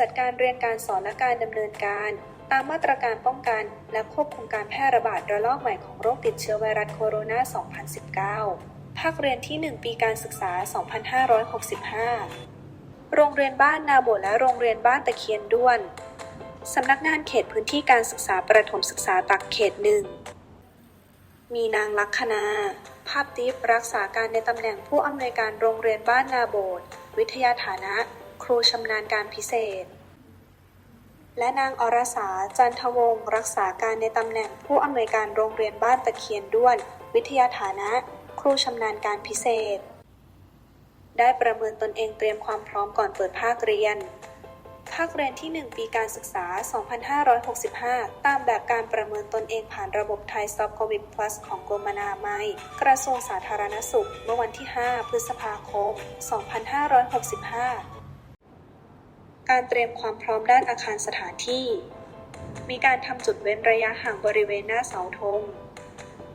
จัดการเรียนการสอนและการดำเนินการ ตามมาตรการป้องกัน และควบคุมการแพร่ระบาดระลอกใหม่ของโรคติดเชื้อไวรัสโคโรนา 2019 ภาคเรียนที่ 1 ปีการศึกษา 2565 โรงเรียนบ้านนาโบดและโรงเรียนบ้านตะเคียนด้วน สำนักงานเขตพื้นที่การศึกษาประถมศึกษาตักเขตหนึ่งมีนางลักษณาภาพติปรักษาการในตำแหน่งผู้อำนวยการโรงเรียนบ้านนาโบดวิทยาฐานะ ครูชำนาญการพิเศษ และนางอรสาจันทวงศ์รักษาการในตำแหน่งผู้อำนวยการโรงเรียนบ้านตะเคียนด้วน วิทยาฐานะ ครูชำนาญการพิเศษ ได้ประเมินตนเองเตรียมความพร้อมก่อนเปิดภาคเรียน ภาคเรียนที่ 1 ปีการศึกษา 2565 ตามแบบการประเมินตนเองผ่านระบบไทย Stop COVID Plus ของกรมนามัยกระทรวงสาธารณสุข เมื่อวันที่ 5 พฤษภาคม 2565 การเตรียมความพร้อมด้านอาคารสถานที่ มีการทำจุดเว้นระยะห่างบริเวณหน้าเสาธง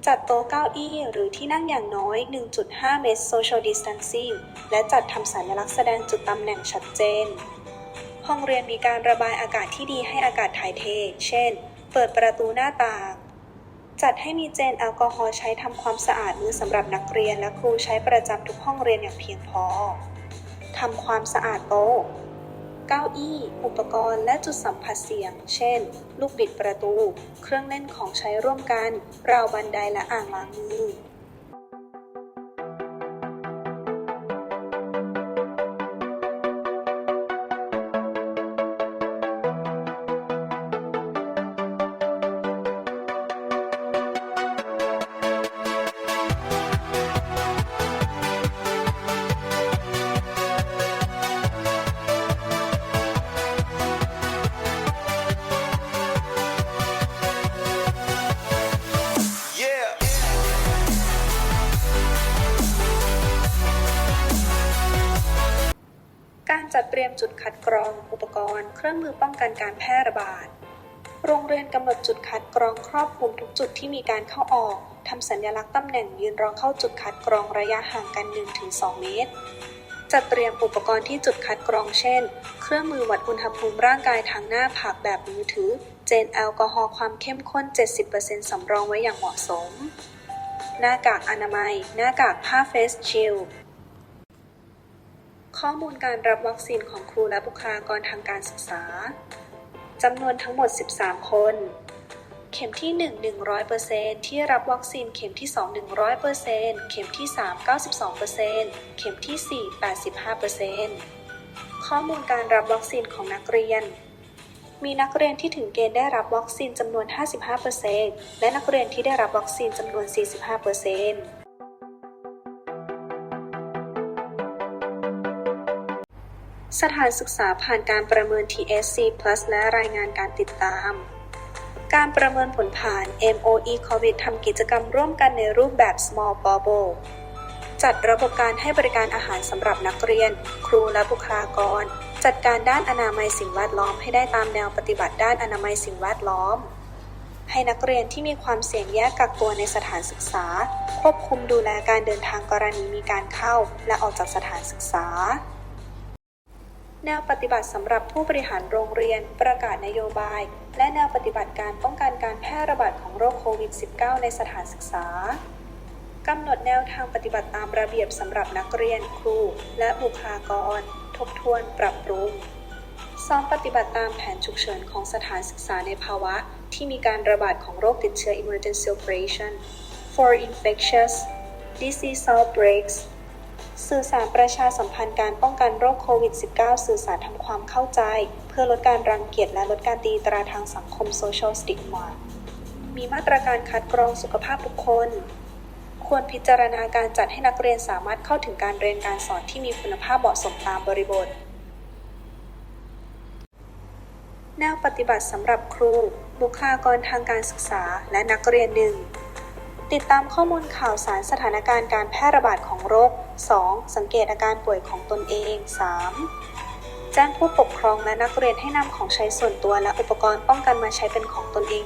จัดโต๊ะเก้าอี้หรือที่นั่งอย่างน้อย 1.5 เมตร social distancing และจัดทำสัญลักษณ์แสดงจุดตำแหน่งชัดเจน ห้องเรียนมีการระบายอากาศที่ดีให้อากาศถ่ายเท เช่น เปิดประตูหน้าต่าง จัดให้มีเจลแอลกอฮอล์ใช้ทำความสะอาดมือสำหรับนักเรียนและครูใช้ประจำทุกห้องเรียนอย่างเพียงพอทำความสะอาดโต๊ะ เก้าอี้ อุปกรณ์และจุดสัมผัสเสียง เช่น ลูกบิดประตู เครื่องเล่นของใช้ร่วมกัน ราวบันไดและอ่างล้างมือ จัดเตรียมจุดคัดกรอง อุปกรณ์ เครื่องมือป้องกันการแพร่ระบาด โรงเรียนกำหนดจุดคัดกรองครอบคลุมทุกจุดที่มีการเข้าออกทำสัญลักษณ์ตำแหน่งยืนรอเข้าจุดคัดกรองระยะห่างกัน 1-2 เมตร จัดเตรียมอุปกรณ์ที่จุดคัดกรองเช่น เครื่องมือวัดอุณหภูมิร่างกายทางหน้าผากแบบมือถือ เจลแอลกอฮอล์ความเข้มข้น 70%สำรองไว้อย่างเหมาะสม หน้ากากอนามัย หน้ากากผ้าเฟสชิลด์ ข้อมูลการรับวัคซีนของครูและบุคลากรทางการศึกษาจำนวนทั้งหมด 13 คน เข็มที่ 1 100%ที่รับวัคซีนเข็มที่ 2 100%เข็มที่ 3 92%เข็มที่ 4 85%ข้อมูลการรับวัคซีนของนักเรียน มีนักเรียนที่ถึงเกณฑ์ได้รับวัคซีนจำนวน 55%และนักเรียนที่ได้รับวัคซีนจำนวน 45% สถานศึกษาผ่านการประเมิน TSC Plus และรายงานการติดตาม การประเมินผลผ่าน MOE COVID ทำกิจกรรมร่วมกันในรูปแบบ Small Bubble จัดระบบการให้บริการอาหารสำหรับนักเรียน ครูและบุคลากร จัดการด้านอนามัยสิ่งแวดล้อมให้ได้ตามแนวปฏิบัติด้านอนามัยสิ่งแวดล้อม ให้นักเรียนที่มีความเสี่ยงแยกกักตัวในสถานศึกษา ควบคุมดูแลการเดินทางกรณีมีการเข้า และออกจากสถานศึกษา แนวปฏิบัติสำหรับผู้บริหารโรงเรียน ประกาศนโยบาย และแนวปฏิบัติการป้องกันการแพร่ระบาดของโรคโควิด -19 ในสถานศึกษากำหนดแนวทางปฏิบัติตามระเบียบสำหรับนักเรียน ครู และบุคลากร ทบทวน ปรับปรุงซ้อมปฏิบัติตามแผนฉุกเฉินของสถานศึกษาในภาวะ ที่มีการระบาดของโรคติดเชื้อ Emergency Operation for Infectious Disease Outbreaks สื่อสารประชาสัมพันธ์การป้องกันโรคโควิด -19 สื่อสารทำความเข้าใจ เพื่อลดการรังเกียจและลดการตีตราทางสังคม Social Stigma มีมาตรการคัดกรองสุขภาพทุกคนควรพิจารณาการจัดให้นักเรียนสามารถเข้าถึงการเรียนการสอนที่มีคุณภาพเหมาะสมตามบริบท แนวปฏิบัติสำหรับครู บุคลากรทางการศึกษา และนักเรียนหนึ่ง ติดตามข้อมูลข่าวสารสถานการณ์การแพร่ระบาดของโรค 2. สังเกตอาการป่วยของตนเอง 3. แจ้งผู้ปกครองและนักเรียนให้นำของใช้ส่วนตัวและอุปกรณ์ป้องกันมาใช้เป็นของตนเอง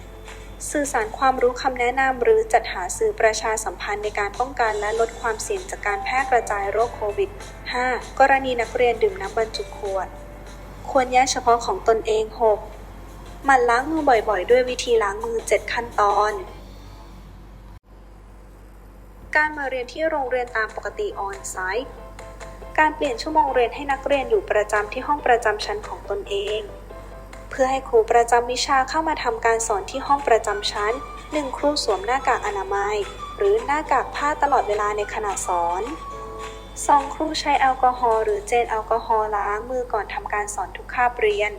4. สื่อสารความรู้คำแนะนำหรือจัดหาสื่อประชาสัมพันธ์ในการป้องกันและลดความเสี่ยงจากการแพร่กระจายโรคโควิด 5. กรณีนักเรียนดื่มน้ำบรรจุขวด ควรแยกเฉพาะของตนเอง 6. มันล้างมือบ่อยๆ ด้วยวิธีล้างมือ 7 ขั้นตอน การมาเรียนที่โรงเรียนตามปกติออนไซต์การเปลี่ยนชั่วโมงเรียนให้นักเรียนอยู่ประจำที่ห้องประจำชั้นของตนเอง เพื่อให้ครูประจำวิชาเข้ามาทำการสอนที่ห้องประจำชั้น 1 ครูสวมหน้ากากอนามัย หรือหน้ากากผ้าตลอดเวลาในขณะสอน 2. ครูใช้แอลกอฮอล์หรือเจลแอลกอฮอล์ล้างมือก่อนทำการสอนทุกคาบเรียน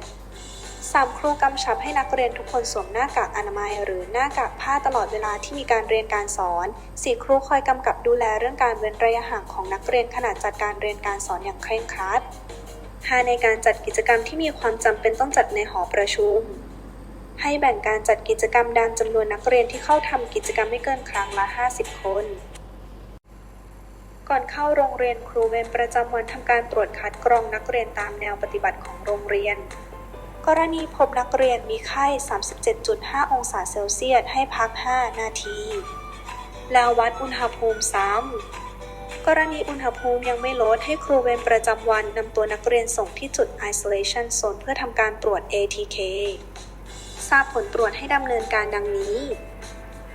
3. ครูกำชับให้นักเรียนทุกคนสวมหน้ากากอนามัย หรือหน้ากากผ้าตลอดเวลาที่มีการเรียนการสอน 4. ครูคอยกำกับดูแลเรื่องการเว้นระยะห่างของนักเรียนขณะจัดการเรียนการสอนอย่างเคร่งครัด 5. ในการจัดกิจกรรมที่มีความจำเป็นต้องจัดในหอประชุม ให้แบ่งการจัดกิจกรรมตามจำนวนนักเรียนที่เข้าทำกิจกรรมไม่เกินครั้งละ 50 คนก่อนเข้าโรงเรียนครูเวรประจำวันทำการตรวจคัดกรองนักเรียนตามแนวปฏิบัติของโรงเรียน กรณีพบนักเรียนมีไข้ 37.5 องศาเซลเซียสให้พัก 5 นาที แล้ววัดอุณหภูมิซ้ำ กรณีอุณหภูมิยังไม่ลดให้ครูเวรประจำวันนำตัวนักเรียนส่งที่จุด isolation zone เพื่อทำการตรวจ ATK ทราบผลตรวจให้ดำเนินการดังนี้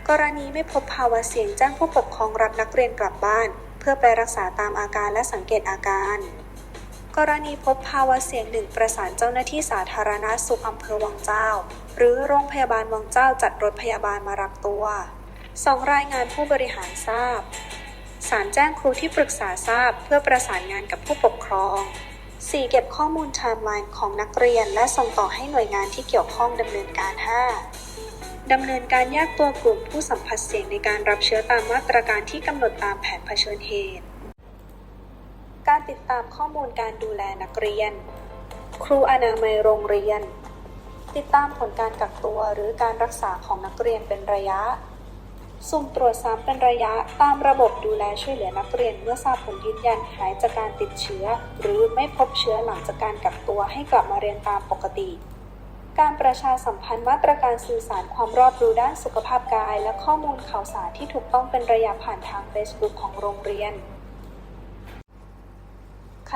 กรณีไม่พบภาวะเสี่ยงแจ้งผู้ปกครองรับนักเรียนกลับบ้าน เพื่อไปรักษาตามอาการและสังเกตอาการ กรณีพบภาวะเสี่ยงหนึ่งประสานเจ้าหน้าที่สาธารณสุขอำเภอวังเจ้า หรือโรงพยาบาลวังเจ้าจัดรถพยาบาลมารับตัว 2. รายงานผู้บริหารทราบสารแจ้งครูที่ปรึกษาทราบเพื่อประสานงานกับผู้ปกครอง 4. เก็บข้อมูลไทม์ไลน์ของนักเรียน และส่งต่อให้หน่วยงานที่เกี่ยวข้องดำเนินการ 5. ดำเนินการแยกตัวกลุ่มผู้สัมผัสเสี่ยงในการรับเชื้อตามมาตรการที่กำหนดตามแผนเผชิญเหตุ ติดตามข้อมูลการดูแลนักเรียน ครูอนามัยโรงเรียน ติดตามผลการกักตัวหรือการรักษาของนักเรียนเป็นระยะ สุ่มตรวจซ้ำเป็นระยะตามระบบดูแลช่วยเหลือนักเรียนเมื่อทราบผลยืนยันหายจากการติดเชื้อ หรือไม่พบเชื้อหลังจากการกักตัวให้กลับมาเรียนตามปกติการประชาสัมพันธ์มาตรการสื่อสารความรอบรู้ด้านสุขภาพกาย และข้อมูลข่าวสารที่ถูกต้องเป็นระยะผ่านทาง Facebook ของโรงเรียน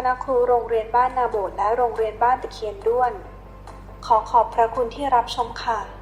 ณะครูโรงเรียนบ้านนาโบดและโรงเรียนบ้านตะเคียนด้วน ขอขอบพระคุณที่รับชมค่ะ